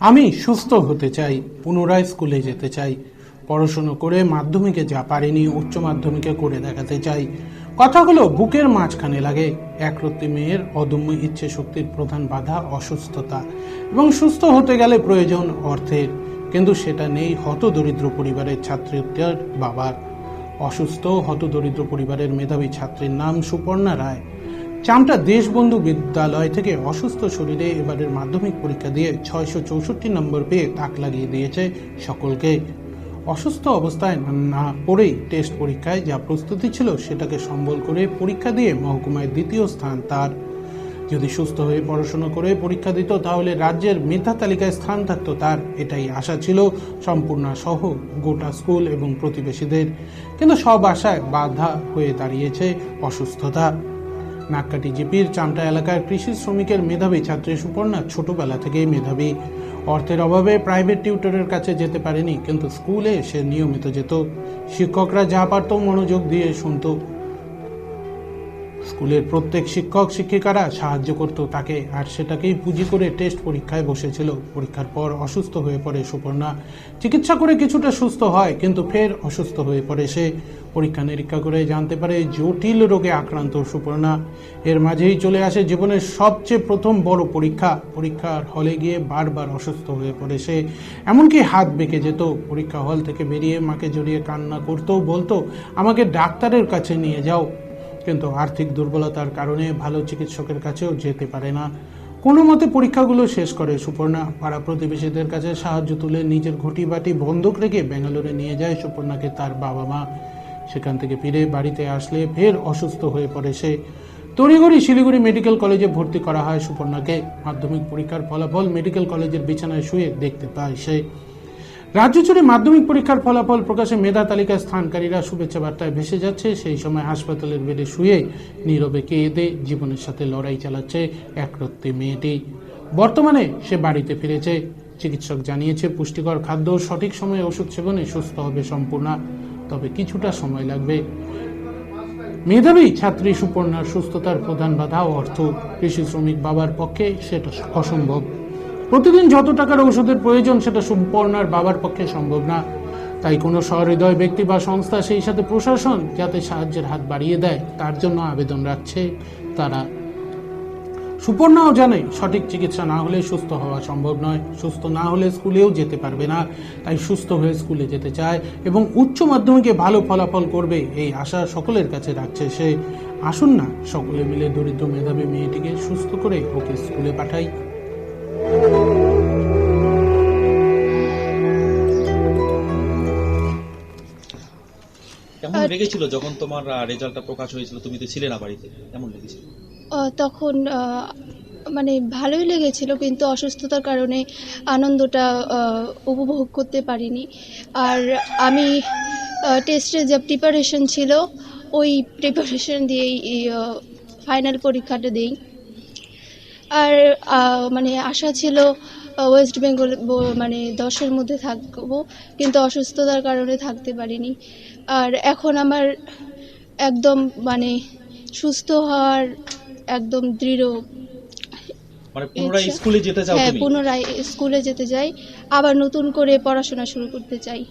আমি সুস্থ হতে চাই, পুনরায় স্কুলে যেতে চাই, পড়াশুনো করে মাধ্যমিকে যা পারিনি, উচ্চ মাধ্যমিকে করে দেখাতে চাই। কথাগুলো বুকের মাঝখানে লাগে। একরত্তি মেয়ের অদম্য ইচ্ছে শক্তির প্রধান বাধা অসুস্থতা। এবং সুস্থ হতে গেলে প্রয়োজন অর্থের। কিন্তু সেটা নেই হতদরিদ্র পরিবারের ছাত্রীর বাবার। অসুস্থ হতদরিদ্র পরিবারের মেধাবী ছাত্রীর নাম সুপর্ণা রায়। চামটা দেশবন্ধু বিদ্যালয় থেকে অসুস্থ শরীরে এবারের মাধ্যমিক পরীক্ষা দিয়ে ছয়শো চৌষট্টি নম্বর পেয়ে তাক লাগিয়ে দিয়েছে সকলকে। অসুস্থ অবস্থায় না পড়েই টেস্ট পরীক্ষায় যা প্রস্তুতি ছিল সেটাকে সম্বল করে পরীক্ষা দিয়ে মহকুমায় দ্বিতীয় স্থান তার। যদি সুস্থ হয়ে পড়াশোনা করে পরীক্ষা দিত, তাহলে রাজ্যের মেধা তালিকায় স্থান থাকতো তার। এটাই আশা ছিল সম্পূর্ণ সহ গোটা স্কুল এবং প্রতিবেশীদের। কিন্তু সব আশায় বাধা হয়ে দাঁড়িয়েছে অসুস্থতা। নাক্কাটি জিপির চামটা এলাকার কৃষি শ্রমিকের মেধাবী ছাত্রী সুপর্ণা ছোটবেলা থেকেই মেধাবী। অর্থের অভাবে প্রাইভেট টিউটরের কাছে যেতে পারেনি, কিন্তু স্কুলে সে নিয়মিত যেত। শিক্ষকরা যা পারত মনোযোগ দিয়ে শুনতো। স্কুলের প্রত্যেক শিক্ষক, শিক্ষিকারা সাহায্য করত তাকে, আর সেটাকেই পুঁজি করে টেস্ট পরীক্ষায় বসেছিল। পরীক্ষার পর অসুস্থ হয়ে পড়ে সুপর্ণা। চিকিৎসা করে কিছুটা সুস্থ হয়, কিন্তু ফের অসুস্থ হয়ে পড়ে সে। পরীক্ষা নিরীক্ষা করে জানতে পারে জটিল রোগে আক্রান্ত সুপর্ণা। এর মাঝেই চলে আসে জীবনের সবচেয়ে প্রথম বড় পরীক্ষা। পরীক্ষার হলে গিয়ে বারবার অসুস্থ হয়ে পড়ে সে। এমনকি হাত বেঁকে যেত। পরীক্ষা হল থেকে বেরিয়ে মাকে জড়িয়ে কান্না করতো বলতো, আমাকে ডাক্তারের কাছে নিয়ে যাও। কিন্তু আর্থিক দুর্বলতার কারণে ভালো চিকিৎসকের কাছেও যেতে পারে না। কোনো মতে পরীক্ষাগুলো শেষ করে সুপর্ণা পাড়া প্রতিবেশীদের কাছে সাহায্য তুলে নিজের ঘটি বাটি বন্ধক রেখে ব্যাঙ্গালোরে নিয়ে যায় সুপর্ণাকে তার বাবা মা সেখান থেকে ফিরে বাড়িতে আসলে ফের অসুস্থ হয়ে পড়ে সে। তড়িঘড়ি শিলিগুড়ি মেডিকেল কলেজে ভর্তি করা হয় সুপর্ণাকে। মাধ্যমিক পরীক্ষার ফলাফল মেডিকেল কলেজের বিছানায় শুয়ে দেখতে পায় সে। রাজ্য জুড়ে মাধ্যমিক পরীক্ষার ফলাফল প্রকাশে মেধা তালিকায় স্থানকারীরা শুভেচ্ছা বার্তায় ভেসে যাচ্ছে। সেই সময় হাসপাতালের বেডে শুয়ে নীরবে কেঁদে জীবনের সাথে লড়াই চালাচ্ছে একরত্তি মেয়েটি। বর্তমানে সে বাড়িতে ফিরেছে। চিকিৎসক জানিয়েছে, পুষ্টিকর খাদ্য, সঠিক সময়ে ওষুধ সেবনে সুস্থ হবে সম্পূর্ণ। তবে কিছুটা সময় লাগবে। মেধাবী ছাত্রী সুপর্ণার সুস্থতার প্রধান বাধা অর্থ। কৃষি শ্রমিক বাবার পক্ষে সেটা অসম্ভব। প্রতিদিন যত টাকার ঔষধের প্রয়োজন সেটা সুপর্ণার বাবার পক্ষে সম্ভব না। তাই কোনো সহৃদয় ব্যক্তি বা সংস্থা সেই সাথে প্রশাসন যাতে সাহায্যের হাত বাড়িয়ে দেয়, তার জন্য আবেদন রাখছে তারা। সুপর্ণাও জানে, সঠিক চিকিৎসা না হলে সুস্থ হওয়া সম্ভব নয়। সুস্থ না হলে স্কুলেও যেতে পারবে না। তাই সুস্থ হয়ে স্কুলে যেতে চায় এবং উচ্চ মাধ্যমিকে ভালো ফলাফল করবে এই আশা সকলের কাছে রাখছে সে। আসুন না, সকলে মিলে দরিদ্র মেধাবী মেয়েটিকে সুস্থ করে ওকে স্কুলে পাঠাই। কেমন লেগেছিল যখন তোমার রেজাল্টটা প্রকাশ হয়েছিল? তুমি তো ছিলে না বাড়িতে। কেমন লেগেছিল? তখন মানে ভালোই লেগেছিল কিন্তু অসুস্থতার কারণে আনন্দটা উপভোগ করতে পারিনি। আর আমি টেস্টের যে প্রিপারেশন ছিল ওই প্রিপারেশন দিয়েই ফাইনাল পরীক্ষাটা দিই। আর মানে আশা ছিল ওয়েস্ট বেঙ্গল মানে দশের মধ্যে থাকব কিন্তু অসুস্থতার কারণে থাকতে পারিনি। আর এখন আমার একদম মানে সুস্থ হওয়ার একদম দৃঢ় মানে পুনরায় স্কুলে যেতে চাও হ্যাঁ পুনরায় স্কুলে যেতে চাই। আবার নতুন করে পড়াশোনা শুরু করতে চাই।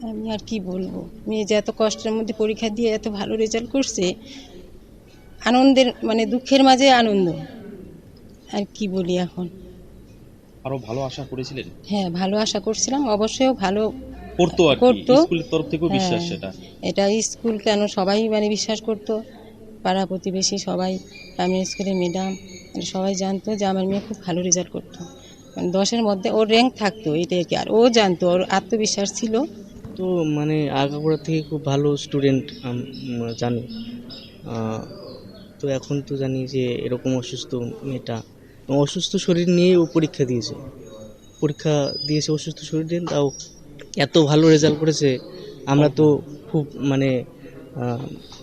আমি আর কি বলব? মেয়ে যে এত কষ্টের মধ্যে পরীক্ষা দিয়ে এত ভালো রেজাল্ট করছে আনন্দের মানে দুঃখের মাঝে আনন্দ। আর কি বলি এখন? আরও ভালো আশা করেছিলেন? হ্যাঁ ভালো আশা করছিলাম। অবশ্যই ভালো করতো আর কি করতো। স্কুলের তরফ থেকেও বিশ্বাস হ্যাঁ, সেটা। এটা স্কুল কেন সবাই মানে বিশ্বাস করতো? পাড়া প্রতিবেশী সবাই আমি স্কুলের ম্যাডাম সবাই জানতো যে আমার মেয়ে খুব ভালো রেজাল্ট করতো। মানে দশের মধ্যে ওর র্যাঙ্ক থাকতো এটাই আর কি। আর ও জানতো ওর আত্মবিশ্বাস ছিল। তো মানে আগাগোড়া থেকে খুব ভালো স্টুডেন্ট জানি। আহ, তো এখন তো জানি যে এরকম অসুস্থ মেয়েটা অসুস্থ শরীর নিয়ে ও পরীক্ষা দিয়েছে। পরীক্ষা দিয়েছে অসুস্থ শরীর নিয়ে তাও এত ভালো রেজাল্ট করেছে। আমরা তো খুব মানে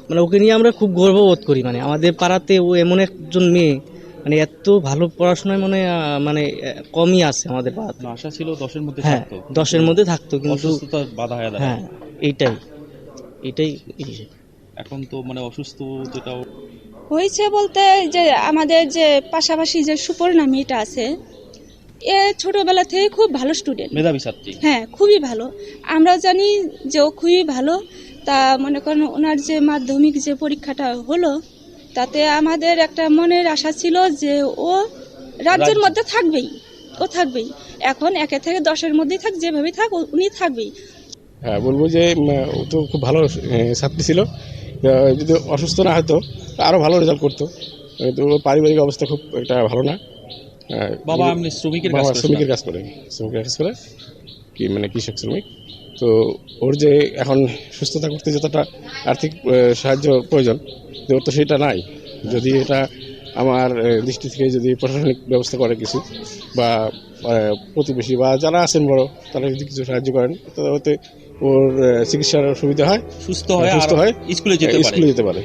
মানে ওকে নিয়ে আমরা খুব গর্ববোধ করি। মানে আমাদের পাড়াতে ও এমন একজন মেয়ে মানে এত ভালো পড়াশোনায় মানে মানে কমই আছে আমাদের পাড়াতে। আশা ছিল দশের মধ্যে হ্যাঁ দশের মধ্যে থাকতো কিন্তু অসুস্থতা বাধা হয়ে এইটাই এটাই। এখন তো মানে অসুস্থ যেটাও হয়েছে বলতে যে আমাদের যে পাশাপাশি যে সুপর্ণা মেয়েটা আছে এ ছোটবেলা থেকে খুব ভালো স্টুডেন্ট মেধাবী ছাত্রী। হ্যাঁ খুবই ভালো। আমরা জানি যে ও খুবই ভালো। তা মনে করেন ওনার যে মাধ্যমিক যে পরীক্ষাটা হলো তাতে আমাদের একটা মনের আশা ছিল যে ও রাজ্যের মধ্যে থাকবেই। ও থাকবেই। এখন একে থেকে দশের মধ্যেই থাক যেভাবেই থাক উনি থাকবেই। হ্যাঁ বলব যে ও তো খুব ভালো ছাত্রী ছিল। যদি অসুস্থ না হতো আরও ভালো রেজাল্ট করতো। কিন্তু পারিবারিক অবস্থা খুব একটা ভালো না। বাবা আপনি শ্রমিকের কাজ বাবা শ্রমিকের কাজ করে শ্রমিকের কাজ করে কি মানে কৃষক শ্রমিক। তো ওর যে এখন সুস্থতা করতে যতটা আর্থিক সাহায্য প্রয়োজন ওর তো সেটা নাই। যদি এটা আমার দৃষ্টি থেকে যদি প্রশাসনিক ব্যবস্থা করে কিছু বা প্রতিবেশী বা যারা আছেন বড় তারা যদি কিছু সাহায্য করেন তো ওতে ওর চিকিৎসার সুবিধা হয়। সুস্থ হয় সুস্থ হয়। স্কুলে যেতে স্কুলে যেতে পারে।